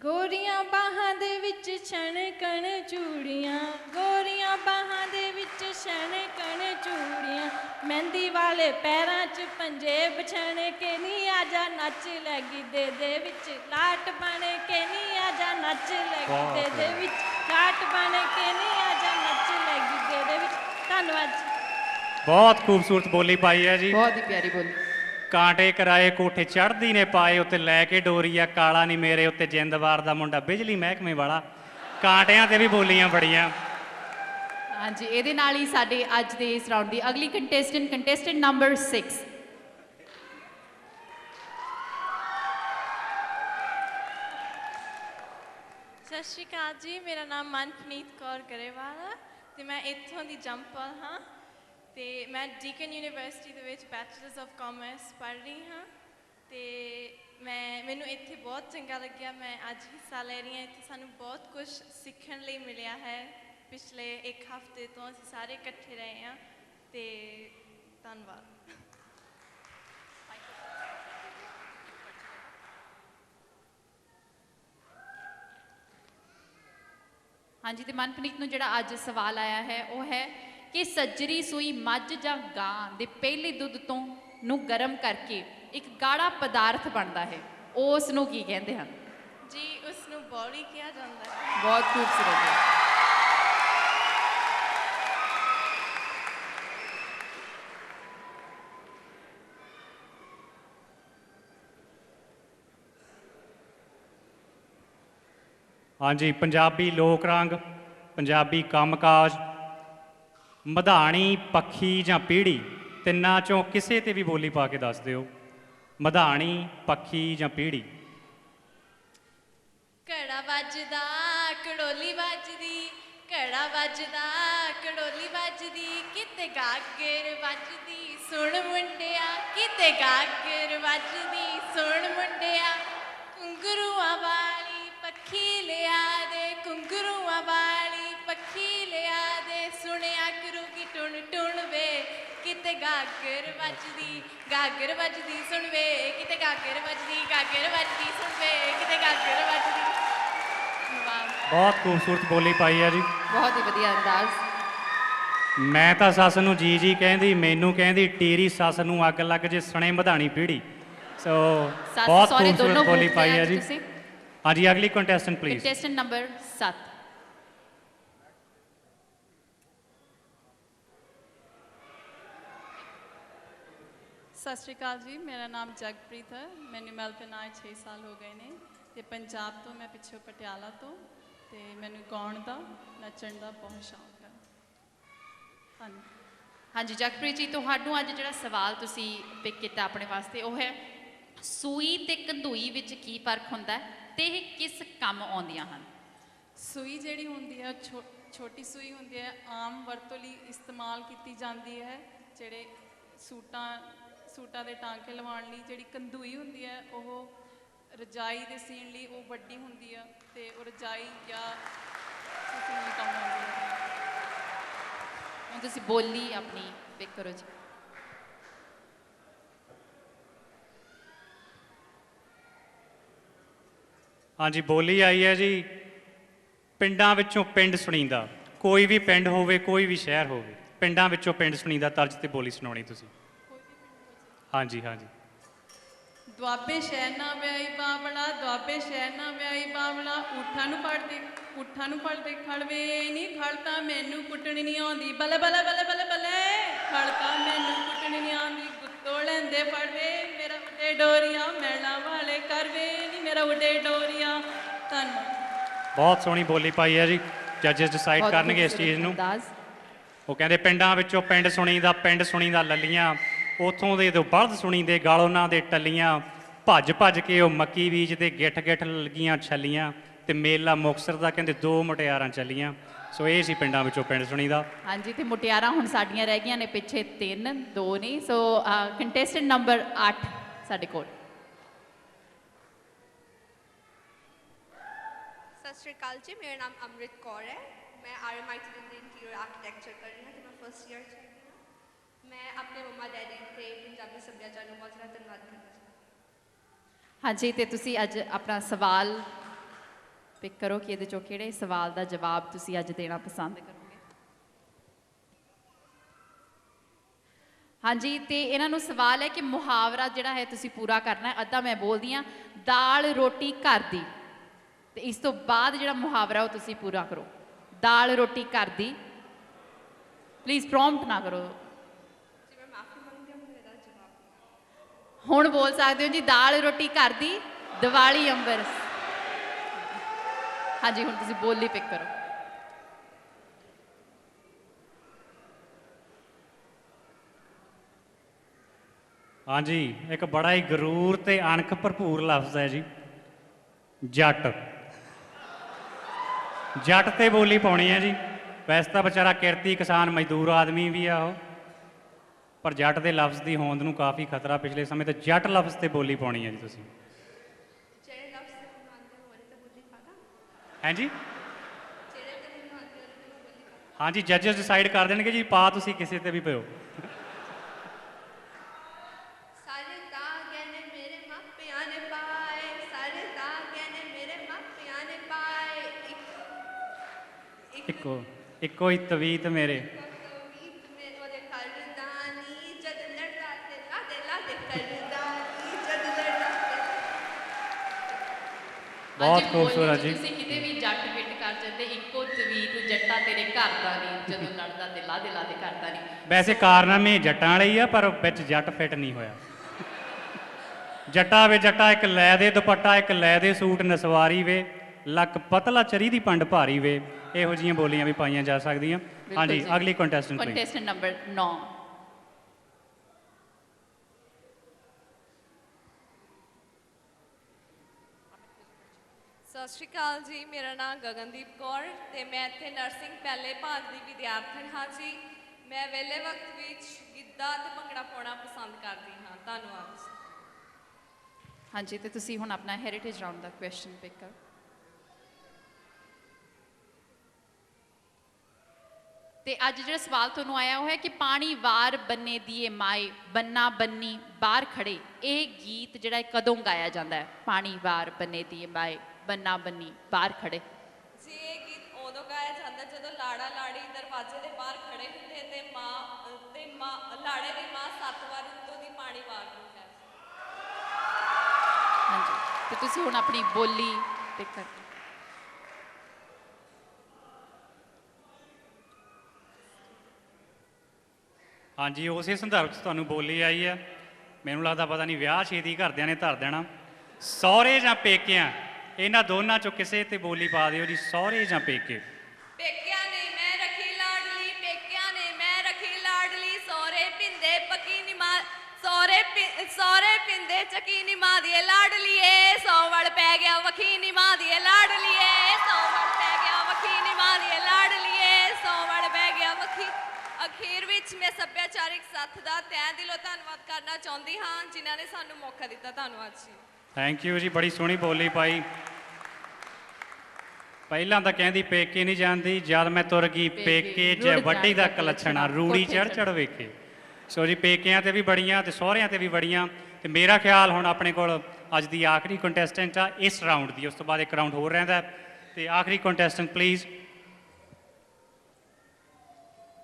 ਗੋਰੀਆਂ ਬਾਹਾਂ ਦੇ ਵਿੱਚ ਛਣਕਣ ਚੂੜੀਆਂ ਗੋਰੀਆਂ ਬਾਹਾਂ ਦੇ ਵਿੱਚ ਛਣਕਣ ਚੂੜੀਆਂ। ਮਹਿੰਦੀ ਵਾਲੇ ਪੈਰਾਂ 'ਚ ਪੰਜੇਬ ਛਣ ਕੇ ਨੀ ਆਜਾ ਨੱਚ ਲੈ ਗਿੱਧੇ ਦੇ ਵਿੱਚ। ਲਾਟ ਬਣ ਕੇ ਨੀ ਆਜਾ ਨੱਚ ਲੈ ਗਿੱਧੇ ਦੇ ਵਿੱਚ। ਲਾਟ ਬਣ ਕੇ ਨੀ ਆਜਾ ਨੱਚ ਲੈ ਗਿੱਧੇ ਦੇ ਵਿੱਚ। ਧੰਨਵਾਦ ਬਹੁਤ ਖੂਬਸੂਰਤ ਬੋਲੀ ਪਾਈ ਹੈ ਜੀ। ਬਹੁਤ ਹੀ ਪਿਆਰੀ ਬੋਲੀ। ਕਾਂਟੇ ਕਰਾਏ ਕੋਠੇ ਚੜਦੀ ਨੇ ਪਾਏ ਉੱਤੇ ਲੈ ਕੇ ਡੋਰੀਆ ਕਾਲਾ ਨਹੀਂ ਮੇਰੇ ਉੱਤੇ ਜਿੰਦਵਾਰ ਦਾ ਮੁੰਡਾ। ਬਿਜਲੀ ਮਹਿਕਮੇ ਵਾਲਾ ਕਾਂਟਿਆਂ ਤੇ ਵੀ ਬੋਲੀਆਂ ਬੜੀਆਂ। ਹਾਂਜੀ ਇਹਦੇ ਨਾਲ ਹੀ ਸਾਡੇ ਅੱਜ ਦੇ ਇਸ ਰਾਉਂਡ ਦੀ ਅਗਲੀ ਕੰਟੈਸਟੈਂਟ ਕੰਟੈਸਟੈਂਟ ਨੰਬਰ 6 ਸਤਿ ਸ਼੍ਰੀ ਅਕਾਲ ਜੀ ਮੇਰਾ ਨਾਮ ਮਨਪ੍ਰੀਤ ਕੌਰ ਗਰੇਵਾਲ ਤੇ ਮੈਂ ਇੱਥੋਂ ਦੀ ਜੰਪਲ ਹਾਂ। ਤੇ ਮੈਂ ਡੀਕਨ ਯੂਨੀਵਰਸਿਟੀ ਦੇ ਵਿੱਚ ਬੈਚਲਰਸ ਆਫ ਕਾਮਰਸ ਪੜ੍ਹ ਰਹੀ ਹਾਂ ਤੇ ਮੈਂ, ਮੈਨੂੰ ਇੱਥੇ ਬਹੁਤ ਚੰਗਾ ਲੱਗਿਆ, ਮੈਂ ਅੱਜ ਹਿੱਸਾ ਲੈ ਰਹੀ ਹਾਂ। ਇੱਥੇ ਸਾਨੂੰ ਬਹੁਤ ਕੁਝ ਸਿੱਖਣ ਲਈ ਮਿਲਿਆ ਹੈ। ਪਿਛਲੇ ਇੱਕ ਹਫ਼ਤੇ ਤੋਂ ਅਸੀਂ ਸਾਰੇ ਇਕੱਠੇ ਰਹੇ ਹਾਂ ਤੇ ਧੰਨਵਾਦ। ਹਾਂਜੀ, ਤੇ ਮਨਪ੍ਰੀਤ ਨੂੰ ਜਿਹੜਾ ਅੱਜ ਸਵਾਲ ਆਇਆ ਹੈ, ਉਹ ਹੈ ਕਿ ਸੱਜਰੀ ਸੂਈ ਮੱਝ ਜਾਂ ਗਾਂ ਦੇ ਪਹਿਲੇ ਦੁੱਧ ਤੋਂ ਨੂੰ ਗਰਮ ਕਰਕੇ ਇੱਕ ਗਾੜਾ ਪਦਾਰਥ ਬਣਦਾ ਹੈ। ਉਸ ਨੂੰ ਕੀ ਕਹਿੰਦੇ ਹਨ? ਜੀ ਉਸ ਨੂੰ ਬੌਲੀ ਕਿਹਾ ਜਾਂਦਾ ਹੈ। ਬਹੁਤ ਖੂਬਸੂਰਤ ਹੈ। ਹਾਂਜੀ ਪੰਜਾਬੀ ਲੋਕ ਰੰਗ ਪੰਜਾਬੀ ਕੰਮਕਾਜ ਮਧਾਣੀ, ਪੱਖੀ ਜਾਂ ਪੀੜੀ ਤਿੰਨਾਂ ਚੋਂ ਕਿਸੇ ਤੇ ਵੀ ਬੋਲੀ ਪਾ ਕੇ ਦੱਸ ਦਿਓ। ਮਧਾਣੀ, ਪੱਖੀ ਜਾਂ ਪੀੜੀ ਘੜਾ ਵੱਜਦਾ ਕੜੋਲੀ ਵੱਜਦੀ, ਘੜਾ ਵੱਜਦਾ ਕੜੋਲੀ ਵੱਜਦੀ, ਕਿਤੇ ਗਾਗਰ ਵੱਜਦੀ, ਸੁਣ ਮੁੰਡਿਆ, ਕਿਤੇ ਗਾਗਰ ਵੱਜਦੀ, ਸੁਣ ਮੁੰਡਿਆ। ਵੱਜਦੀ ਗਾਗਰ ਵੱਜਦੀ ਸੁਣ ਵੇ ਕਿਤੇ ਗਾਗਰ ਵੱਜਦੀ ਗਾਗਰ ਵੱਜਦੀ ਸੁਣ ਵੇ ਕਿਤੇ ਗਾਗਰ ਵੱਜਦੀ। ਵਾਹ। ਬਹੁਤ ਖੂਬਸੂਰਤ ਬੋਲੀ ਪਾਈ ਹੈ ਜੀ। ਬਹੁਤ ਹੀ ਵਧੀਆ ਅੰਦਾਜ਼। ਮੈਂ ਤਾਂ ਸੱਸ ਨੂੰ ਜੀ ਜੀ ਕਹਿੰਦੀ ਮੈਨੂੰ ਕਹਿੰਦੀ ਟੀਰੀ ਸੱਸ ਨੂੰ ਅੱਗ ਲੱਗ ਜੇ ਸਣੇ ਮਧਾਣੀ ਪੀੜੀ ਸੋ ਬਹੁਤ ਖੂਬਸੂਰਤ ਬੋਲੀ ਪਾਈ ਆ ਜੀ। ਹਾਂਜੀ ਅਗਲੀ ਕੰਟੈਸਟੈਂਟ ਪਲੀਜ਼ ਕੰਟੈਸਟੈਂਟ ਨੰਬਰ 7 ਸਤਿ ਸ਼੍ਰੀ ਅਕਾਲ ਜੀ ਮੇਰਾ ਨਾਮ ਜਗਪ੍ਰੀਤ ਹੈ ਮੈਨੂੰ ਮੈਲਬਨ ਆਏ 6 ਸਾਲ ਹੋ ਗਏ ਨੇ ਤੇ ਪੰਜਾਬ ਤੋਂ ਮੈਂ ਪਿੱਛੇ ਪਟਿਆਲਾ ਤੋਂ ਤੇ ਮੈਨੂੰ ਗਾਉਣ ਦਾ ਨੱਚਣ ਦਾ ਬਹੁਤ ਸ਼ੌਂਕ ਹੈ। ਧੰਨਵਾਦ ਹਾਂਜੀ ਜਗਪ੍ਰੀਤ ਜੀ ਤੁਹਾਨੂੰ ਅੱਜ ਜਿਹੜਾ ਸਵਾਲ ਤੁਸੀਂ ਪਿਕ ਕੀਤਾ ਆਪਣੇ ਵਾਸਤੇ ਉਹ ਹੈ ਸੂਈ ਤੇ ਕੰਧੂਈ ਵਿੱਚ ਕੀ ਫ਼ਰਕ ਹੁੰਦਾ ਹੈ ਤੇ ਇਹ ਕਿਸ ਕੰਮ ਆਉਂਦੀਆਂ ਹਨ? ਸੂਈ ਜਿਹੜੀ ਹੁੰਦੀ ਹੈ ਛੋਟੀ ਸੂਈ ਹੁੰਦੀ ਹੈ ਆਮ ਵਰਤੋਂ ਲਈ ਇਸਤੇਮਾਲ ਕੀਤੀ ਜਾਂਦੀ ਹੈ ਜਿਹੜੇ ਸੂਟਾਂ ਸੂਟਾਂ ਦੇ ਟਾਂਕੇ ਲਵਾਉਣ ਲਈ ਜਿਹੜੀ ਕੰਦੂਈ ਹੁੰਦੀ ਹੈ, ਉਹ ਰਜਾਈ ਦੇ ਸੀਣ ਲਈ ਉਹ ਵੱਡੀ ਹੁੰਦੀ ਆ ਤੇ ਉਹ ਰਜਾਈ ਜਾਂ ਕਿਸੇ ਲਈ ਕੰਮ ਆਉਂਦੀ ਹੈ ਹੁਣ ਤੁਸੀਂ ਬੋਲੀ ਆਪਣੀ ਪਿਕ ਕਰੋ ਜੀ। ਹਾਂਜੀ, ਬੋਲੀ ਆਈ ਹੈ ਜੀ। ਪਿੰਡਾਂ ਵਿੱਚੋਂ ਪਿੰਡ ਸੁਣੀਂਦਾ। ਕੋਈ ਵੀ ਪਿੰਡ ਹੋਵੇ, ਕੋਈ ਵੀ ਸ਼ਹਿਰ ਹੋਵੇ, ਪਿੰਡਾਂ ਵਿੱਚੋਂ ਪਿੰਡ ਸੁਣੀਂਦਾ, ਤਰਜ ਤੇ ਬੋਲੀ ਸੁਣਾਉਣੀ ਤੁਸੀਂ। ਹਾਂਜੀ ਹਾਂਜੀ। ਦੁਆਬੇ ਸ਼ਹਿਰ ਨਾ ਵਿਆਹੀ ਬਾਬਲਾ ਦੁਆਬੇ ਸ਼ਹਿਰ ਨਾ ਵਿਆਹੀ ਬਾਬਲਾ ਊਠਾਂ ਨੂੰ ਪੜਦੇ ਊਠਾਂ ਨੂੰ ਪੜਦੇ ਖੜਵੇ ਨਹੀਂ ਖੜਤਾ ਮੈਨੂੰ ਕੁੱਟਣੀ ਨਹੀਂ ਆਉਂਦੀ। ਬੱਲੇ ਬੱਲੇ ਬੱਲੇ ਬੱਲੇ ਬੱਲੇ। ਖੜਤਾ ਮੈਨੂੰ ਕੁੱਟਣੀ ਨਹੀਂ ਆਉਂਦੀ। ਗੁੱਤੋ ਲੈਂਦੇ ਫੜਵੇ ਮੇਰਾ ਉੱਡੇ ਡੋਰੀਆਂ ਮੈਲਾਂ ਵਾਲੇ ਕਰਵੇ ਨਹੀਂ ਮੇਰਾ ਉੱਡੇ ਡੋਰੀਆਂ। ਧੰਨਵਾਦ ਬਹੁਤ ਸੋਹਣੀ ਬੋਲੀ ਪਾਈ ਹੈ ਜੀ ਜੱਜਸ ਡਿਸਾਈਡ ਕਰਨਗੇ ਇਸ ਚੀਜ਼ ਨੂੰ। ਉਹ ਕਹਿੰਦੇ ਪਿੰਡਾਂ ਵਿੱਚੋਂ ਪਿੰਡ ਸੁਣੀਦਾ ਪਿੰਡ ਸੁਣੀਦਾ ਲੱਲੀਆਂ। ਉਥੋਂ ਦੇ ਤੋਂ ਬਲਦ ਸੁਣੀਦੇ ਗਲ ਉਹਨਾਂ ਦੇ ਟੱਲੀਆਂ ਭੱਜ ਭੱਜ ਕੇ ਉਹ ਮੱਕੀ ਬੀਜਦੇ ਗਿੱਠ ਗਿੱਠ ਲੱਗੀਆਂ ਛੱਲੀਆਂ ਤੇ ਮੇਲਾ ਮੁਕਸਰ ਦਾ ਕਹਿੰਦੇ ਦੋ ਮੁਟਿਆਰਾਂ ਚੱਲੀਆਂ। ਸੋ ਇਹ ਸੀ ਪਿੰਡਾਂ ਵਿੱਚੋਂ ਪਿੰਡ ਸੁਣੀਦਾ। ਹਾਂਜੀ ਤੇ ਮੁਟਿਆਰਾਂ ਹੁਣ ਸਾਡੀਆਂ ਰਹਿ ਗਈਆਂ ਨੇ ਪਿੱਛੇ ਤਿੰਨ ਦੋ ਨਹੀਂ ਸੋ ਕੰਟੈਸਟੈਂਟ ਨੰਬਰ 8 ਸਾਡੇ ਕੋਲ। ਸਤਿ ਸ਼੍ਰੀ ਅਕਾਲ ਜੀ ਮੇਰਾ ਨਾਮ ਅੰਮ੍ਰਿਤ ਕੌਰ ਹੈ। ਮੈਂ ਆਰਐਮਆਈਟੀ ਦੇ ਇੰਟੀਰੀਅਰ ਆਰਕੀਟੈਕਚਰ ਕਰ ਰਹੀ ਹਾਂ ਤੇ ਮੈਂ ਫਸਟ ਈਅਰ ਚ ਮੈਂ ਆਪਣੇ ਮੰਮਾ, ਡੈਡੀ ਤੇ ਪੰਜਾਬੀ ਸੱਭਿਆਚਾਰ ਨੂੰ ਬਹੁਤ ਜ਼ਿਆਦਾ ਧੰਨਵਾਦ ਕਰਨਾ ਚਾਹੁੰਦੀ ਹਾਂਜੀ, ਤੇ ਤੁਸੀਂ ਅੱਜ ਆਪਣਾ ਸਵਾਲ ਪਿਕ ਕਰੋ ਕਿ ਇਹਦੇ ਚੋਂ ਕਿਹੜੇ ਸਵਾਲ ਦਾ ਜਵਾਬ ਤੁਸੀਂ ਅੱਜ ਦੇਣਾ ਪਸੰਦ ਕਰੋਗੇ। ਹਾਂਜੀ, ਤੇ ਇਹਨਾਂ ਨੂੰ ਸਵਾਲ ਹੈ ਕਿ ਮੁਹਾਵਰਾ ਜਿਹੜਾ ਹੈ ਤੁਸੀਂ ਪੂਰਾ ਕਰਨਾ ਹੈ। ਅੱਧਾ ਮੈਂ ਬੋਲਦੀ ਆ ਦਾਲ ਰੋਟੀ ਘਰ ਦੀ। ਤੇ ਇਸ ਤੋਂ ਬਾਅਦ ਜਿਹੜਾ ਮੁਹਾਵਰਾ ਉਹ ਤੁਸੀਂ ਪੂਰਾ ਕਰੋ। ਦਾਲ ਰੋਟੀ ਘਰ ਦੀ। ਪਲੀਜ਼ ਪ੍ਰੋਮਪਟ ਨਾ ਕਰੋ ਜੀ ਮੈਂ ਮਾਫੀ ਮੰਗਦੀ ਹਾਂ ਮੈਨੂੰ ਇਹਦਾ ਜਵਾਬ ਹੁਣ ਬੋਲ ਸਕਦੇ ਹੋ ਜੀ, ਦਾਲ ਰੋਟੀ ਘਰ ਦੀ, ਦੀਵਾਲੀ ਅੰਬਰ। ਹਾਂਜੀ, ਹੁਣ ਤੁਸੀਂ ਬੋਲੀ ਪਿਕ ਕਰੋ। ਹਾਂਜੀ, ਇੱਕ ਬੜਾ ਹੀ ਗਰੂਰ ਤੇ ਅਣਖ ਭਰਪੂਰ ਲਫ਼ਜ਼ ਹੈ ਜੀ, ਜੱਟ। ਜੱਟ ਤੇ ਬੋਲੀ ਪਾਉਣੀ ਹੈ ਜੀ। ਵੈਸੇ ਤਾਂ ਵਿਚਾਰਾ ਕਿਰਤੀ ਕਿਸਾਨ, ਮਜ਼ਦੂਰ ਆਦਮੀ ਵੀ ਆ ਉਹ। ਪਰ ਜੱਟ ਦੇ ਲਫ਼ਜ਼ ਦੀ ਹੋਂਦ ਨੂੰ ਕਾਫੀ ਖਤਰਾ ਪਿਛਲੇ ਸਮੇਂ ਤੇ ਜੱਟ ਲਫ਼ਜ਼ ਤੇ ਬੋਲੀ ਪਾਉਣੀ ਹੈ ਜੀ ਤੁਸੀਂ। ਹਾਂਜੀ? ਹਾਂਜੀ ਜੱਜਸ ਡਿਸਾਈਡ ਕਰ ਦੇਣਗੇ ਜੀ ਪਾ ਤੁਸੀਂ ਕਿਸੇ ਤੇ ਵੀ ਪਿਓ ਇੱਕੋ ਇੱਕੋ ਹੀ ਤਵੀਤ ਮੇਰੇ ਗੀਤ ਮੇਰੇ ਉਹਦੇ ਖਰਦਾਨੀ ਜਦ ਲੜਦਾ ਤੇ ਲਾਦੇ ਲਾਦੇ ਕਰਦਾਨੀ ਜਦ ਲੜਦਾ ਤੇ ਬਹੁਤ ਖੂਬਸੂਰਤ ਜੀ। ਤੁਸੀਂ ਕਿਤੇ ਵੀ ਜੱਟ ਫਿੱਟ ਕਰ ਜਾਂਦੇ ਇੱਕੋ ਤਵੀਤ ਜੱਟਾ ਤੇਰੇ ਘਰ ਦਾ ਨਹੀਂ ਜਦੋਂ ਲੜਦਾ ਤੇ ਲਾ ਦੇ ਲਾ ਦੇ ਕਰਦਾ ਨਹੀਂ। ਵੈਸੇ ਕਾਰਨਾਮੇ ਜੱਟਾਂ ਵਾਲੇ ਹੀ ਆ ਪਰ ਵਿੱਚ ਜੱਟ ਫਿੱਟ ਨਹੀਂ ਹੋਇਆ। ਜੱਟਾ ਵੇ ਜੱਟਾ ਇੱਕ ਲੈ ਦੇ ਦੁਪੱਟਾ ਇੱਕ ਲੈ ਦੇ ਸੂਟ ਨਸਵਾਰੀ ਵੇ ਲੱਕ ਪਤਲਾ ਚਰੀ ਦੀ ਪੰਡ ਭਾਰੀ ਵੇ ਇਹੋ ਜੀਆਂ ਬੋਲੀਆਂ ਵੀ ਪਾਈਆਂ ਜਾ ਸਕਦੀਆਂ। ਹਾਂਜੀ ਅਗਲੀ ਕੰਟੈਸਟੈਂਟ ਕੰਟੈਸਟੈਂਟ ਨੰਬਰ 9 ਸਤਿ ਸ਼੍ਰੀ ਅਕਾਲ ਜੀ, ਮੇਰਾ ਨਾਮ ਗਗਨਦੀਪ ਕੌਰ ਤੇ ਮੈਂ ਇੱਥੇ ਨਰਸਿੰਗ ਪਹਿਲੇ ਭਾਗ ਦੀ ਵਿਦਿਆਰਥਣ ਹਾਂ ਜੀ। ਮੈਂ ਵਿਹਲੇ ਵਕਤ ਵਿੱਚ ਗਿੱਧਾ ਤੇ ਭੰਗੜਾ ਪਾਉਣਾ ਪਸੰਦ ਕਰਦੀ ਹਾਂ। ਧੰਨਵਾਦ ਹਾਂਜੀ, ਤੇ ਤੁਸੀਂ ਹੁਣ ਆਪਣਾ ਹੈਰੀਟੇਜ ਰਾਉਂਡ ਦਾ ਕੁਐਸਚਨ ਪਿਕ ਕਰੋ। ਤੇ ਅੱਜ ਜਿਹੜਾ ਸਵਾਲ ਤੁਹਾਨੂੰ ਆਇਆ ਉਹ ਹੈ ਕਿ ਪਾਣੀ ਵਾਰ ਬੰਨੇ ਦੀਏ ਮਾਏ, ਬੰਨਾ ਬੰਨੀ ਬਾਹਰ ਖੜੇ ਇਹ ਗੀਤ ਜਿਹੜਾ ਕਦੋਂ ਗਾਇਆ ਜਾਂਦਾ ਹੈ? ਪਾਣੀ ਵਾਰ ਬੰਨੇ ਦੀਏ ਮਾਏ ਬੰਨਾ ਬੰਨੀ ਬਾਹਰ ਖੜੇ ਜੀ ਇਹ ਗੀਤ ਉਦੋਂ ਗਾਇਆ ਜਾਂਦਾ ਜਦੋਂ ਲਾੜਾ ਲਾੜੀ ਦਰਵਾਜ਼ੇ ਦੇ ਬਾਹਰ ਖੜੇ ਹੁੰਦੇ ਤੇ ਮਾਂ ਅ, ਤੇ ਮਾਂ ਲਾੜੇ ਦੀ ਮਾਂ ਸੱਤ ਵਾਰ ਉੱਤੋਂ ਦੀ ਪਾਣੀ ਵਾਰਦੀ ਹੈ ਹਾਂਜੀ ਤੇ ਤੁਸੀਂ ਹੁਣ ਆਪਣੀ ਬੋਲੀ ਪਿਕ ਕਰ। ਹਾਂਜੀ ਉਸੇ ਸੰਦਰਭ 'ਚ ਤੁਹਾਨੂੰ ਬੋਲੀ ਆਈ ਆ ਮੈਨੂੰ ਲੱਗਦਾ ਪਤਾ ਨਹੀਂ ਵਿਆਹ ਛੇਤੀ ਘਰਦਿਆਂ ਨੇ ਧਰ ਦੇਣਾ। ਸਹੁਰੇ ਜਾਂ ਪੇਕਿਆਂ? ਇਹਨਾਂ ਦੋਨਾਂ 'ਚੋਂ ਕਿਸੇ ਤੇ ਬੋਲੀ ਪਾ ਦਿਓ ਜੀ, ਸਹੁਰੇ ਜਾਂ ਪੇਕੇ? ਪੇਕਿਆਂ ਨੇ ਮੈਂ ਰੱਖੀ ਲਾਡਲੀ, ਪੇਕਿਆਂ ਨੇ ਮੈਂ ਰੱਖੀ ਲਾਡਲੀ ਸੋਰੇ ਪਿੰਦੇ ਪੱਕੀ ਨੀ ਸੋਰੇ ਸੋਰੇ ਪਿੰਦੇ ਚੱਕੀ ਨੀ ਮਾਂ ਲਾਡਲੀਏ, ਸੌ ਪੈ ਗਿਆ ਵਖੀ ਨੀ ਮਾਂ ਲਾਡਲੀਏ, ਸੌ ਪੈ ਗਿਆ ਵਖੀ ਨੀ ਮਾਂ ਲਾਡਲੀਏ, ਸੌ ਪੈ ਗਿਆ ਵਖੀ, ਅਖੀਰ ਵਿੱਚ ਮੈਂ ਸੱਭਿਆਚਾਰਿਕ ਸਾਥ ਦਾ ਤਹਿ ਦਿਲੋਂ ਧੰਨਵਾਦ ਕਰਨਾ ਚਾਹੁੰਦੀ ਹਾਂ, ਜਿਨ੍ਹਾਂ ਨੇ ਸਾਨੂੰ ਮੌਕਾ ਦਿੱਤਾ। ਧੰਨਵਾਦ ਜੀ। ਥੈਂਕ ਯੂ ਜੀ ਬੜੀ ਸੋਹਣੀ ਬੋਲੀ ਪਾਈ। ਪਹਿਲਾਂ ਤਾਂ ਕਹਿੰਦੀ ਪੇਕੇ ਨਹੀਂ ਜਾਂਦੀ ਜਦ ਮੈਂ ਤੁਰ ਗਈ ਪੇਕੇ, ਚ ਵੱਡੀ ਦਾ ਕਲਛਣਾ ਰੂੜੀ ਚੜ ਚੜ੍ਹ। ਚੜ ਵੇਖੇ। ਸੋ ਜੀ ਪੇਕਿਆਂ ਤੇ ਵੀ ਬੜੀਆਂ ਤੇ ਸਹੁਰਿਆਂ ਤੇ ਵੀ ਬੜੀਆਂ। ਤੇ ਮੇਰਾ ਖਿਆਲ ਹੁਣ ਆਪਣੇ ਕੋਲ ਅੱਜ ਦੀ ਆਖਰੀ ਕੰਟੈਸਟੈਂਟ ਆ ਇਸ ਰਾਊਂਡ ਦੀ ਉਸ ਤੋਂ ਬਾਅਦ ਇੱਕ ਰਾਊਂਡ ਹੋਰ ਰਹਿੰਦਾ। ਤੇ ਆਖਰੀ ਕੰਟੈਸਟੈਂਟ ਪਲੀਜ਼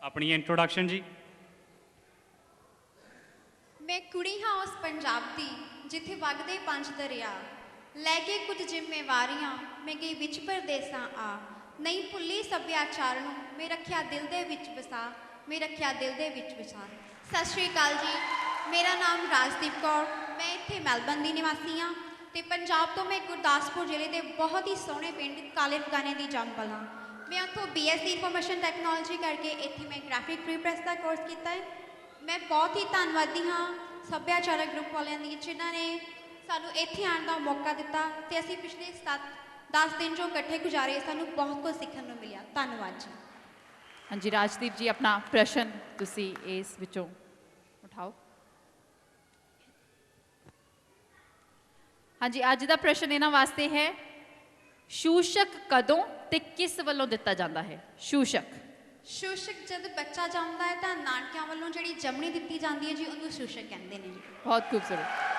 ਆਪਣੀ ਇੰਟਰੋਡਕਸ਼ਨ ਜੀ। ਮੈਂ ਕੁੜੀ ਹਾਂ ਉਸ ਪੰਜਾਬ ਦੀ। ਜਿੱਥੇ ਵਗਦੇ ਪੰਜ ਦਰਿਆ। ਲੈ ਕੇ ਕੁਝ ਜ਼ਿੰਮੇਵਾਰੀਆਂ ਮੈਂ ਗਈ ਵਿੱਚ ਪਰਦੇਸਾਂ ਆ। ਨਹੀਂ ਭੁੱਲੀ ਸੱਭਿਆਚਾਰ ਨੂੰ ਮੈਂ ਰੱਖਿਆ ਦਿਲ ਦੇ ਵਿੱਚ ਵਸਾ, ਮੈਂ ਰੱਖਿਆ ਦਿਲ ਦੇ ਵਿੱਚ ਵਸਾ। ਸਤਿ ਸ਼੍ਰੀ ਅਕਾਲ ਜੀ। ਮੇਰਾ ਨਾਮ ਰਾਜਦੀਪ ਕੌਰ, ਮੈਂ ਇੱਥੇ ਮੈਲਬਨ ਦੀ ਨਿਵਾਸੀ ਹਾਂ ਤੇ ਪੰਜਾਬ ਤੋਂ ਮੈਂ ਗੁਰਦਾਸਪੁਰ ਜ਼ਿਲ੍ਹੇ ਦੇ ਬਹੁਤ ਹੀ ਸੋਹਣੇ ਪਿੰਡ ਕਾਲੇ ਫਗਾਨੇ ਦੀ ਜੰਮਪਲ ਹਾਂ ਮੈਂ ਉੱਥੋਂ ਬੀਐਸਸੀ ਇਨਫੋਰਮੇਸ਼ਨ ਟੈਕਨੋਲੋਜੀ ਕਰਕੇ ਇੱਥੇ ਮੈਂ ਗ੍ਰਾਫਿਕ ਪ੍ਰੀਪ੍ਰੈਸ ਦਾ ਕੋਰਸ ਕੀਤਾ ਹੈ। ਮੈਂ ਬਹੁਤ ਹੀ ਧੰਨਵਾਦੀ ਹਾਂ ਸੱਭਿਆਚਾਰਕ ਗਰੁੱਪ ਵਾਲਿਆਂ ਦੀ, ਜਿਨ੍ਹਾਂ ਨੇ ਸਾਨੂੰ ਇੱਥੇ ਆਉਣ ਦਾ ਮੌਕਾ ਦਿੱਤਾ ਤੇ ਅਸੀਂ ਪਿਛਲੇ 7 10 ਦਿਨ ਜੋ ਇਕੱਠੇ ਗੁਜ਼ਾਰੇ, ਸਾਨੂੰ ਬਹੁਤ ਕੁਝ ਸਿੱਖਣ ਨੂੰ ਮਿਲਿਆ। ਧੰਨਵਾਦ ਜੀ। ਹਾਂਜੀ, ਰਾਜਦੀਪ ਜੀ, ਆਪਣਾ ਪ੍ਰਸ਼ਨ ਤੁਸੀਂ ਇਸ ਵਿੱਚੋਂ ਉਠਾਓ। ਹਾਂਜੀ, ਅੱਜ ਦਾ ਪ੍ਰਸ਼ਨ ਇਹਨਾਂ ਵਾਸਤੇ ਹੈ, ਸ਼ੂਸ਼ਕ ਕਦੋਂ ਤੇ ਕਿਸ ਵੱਲੋਂ ਦਿੱਤਾ ਜਾਂਦਾ ਹੈ? ਸ਼ੂਸ਼ਕ। ਸ਼ੂਸ਼ਕ ਜਦ ਬੱਚਾ ਜੰਮਦਾ ਹੈ ਤਾਂ ਨਾਨਕਿਆਂ ਵੱਲੋਂ ਜਿਹੜੀ ਜੰਮਣੀ ਦਿੱਤੀ ਜਾਂਦੀ ਹੈ ਜੀ ਉਹਨੂੰ ਸ਼ੂਸ਼ਕ ਕਹਿੰਦੇ ਨੇ ਜੀ। ਬਹੁਤ ਖੂਬਸੂਰਤ।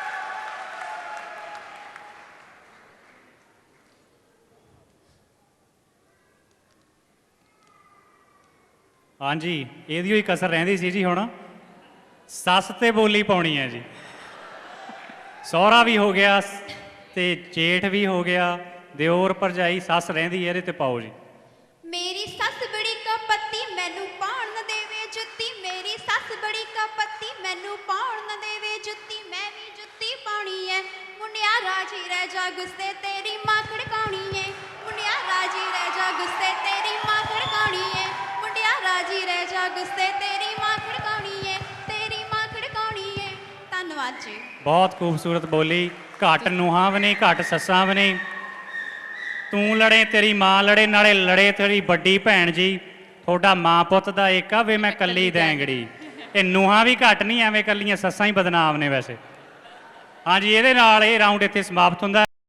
ਹਾਂਜੀ ਇਹਦੀ ਹੋਈ ਕਸਰ ਰਹਿੰਦੀ ਸੀ ਜੀ ਹੁਣ। ਸੱਸ ਤੇ ਬੋਲੀ ਪਾਉਣੀ ਹੈ ਜੀ। ਸਹੁਰਾ ਵੀ ਹੋ ਗਿਆ ਤੇ ਜੇਠ ਵੀ ਹੋ ਗਿਆ ਦਿਓਰ ਭਰਜਾਈ ਸੱਸ ਰਹਿੰਦੀ ਹੈ ਇਹਦੇ ਤੇ ਪਾਓ ਜੀ। ਧੰਨਵਾਦ ਜੀ। ਬਹੁਤ ਖੂਬਸੂਰਤ ਬੋਲੀ ਘੱਟ ਨੂੰਹਾਂ ਵੀ ਨਹੀਂ ਘੱਟ ਸੱਸਾਂ ਨਹੀਂ। ਤੂੰ ਲੜੇ ਤੇਰੀ ਮਾਂ ਲੜੇ ਨਾਲੇ ਲੜੇ ਤੇਰੀ ਵੱਡੀ ਭੈਣ ਜੀ। ਤੁਹਾਡਾ ਮਾਂ ਪੁੱਤ ਦਾ ਇੱਕ ਆ ਵੇ ਮੈਂ ਕੱਲੀ ਦੈਂਗੜੀ। ਇਹ ਨੂਹਾਂ ਵੀ ਘੱਟ ਨਹੀਂ ਐਵੇਂ ਕੱਲੀਆਂ ਸੱਸਾਂ ਹੀ ਬਦਨਾਮ ਨੇ ਵੈਸੇ। ਹਾਂਜੀ ਇਹਦੇ ਨਾਲ ਇਹ ਰਾਊਂਡ ਇੱਥੇ ਸਮਾਪਤ ਹੁੰਦਾ।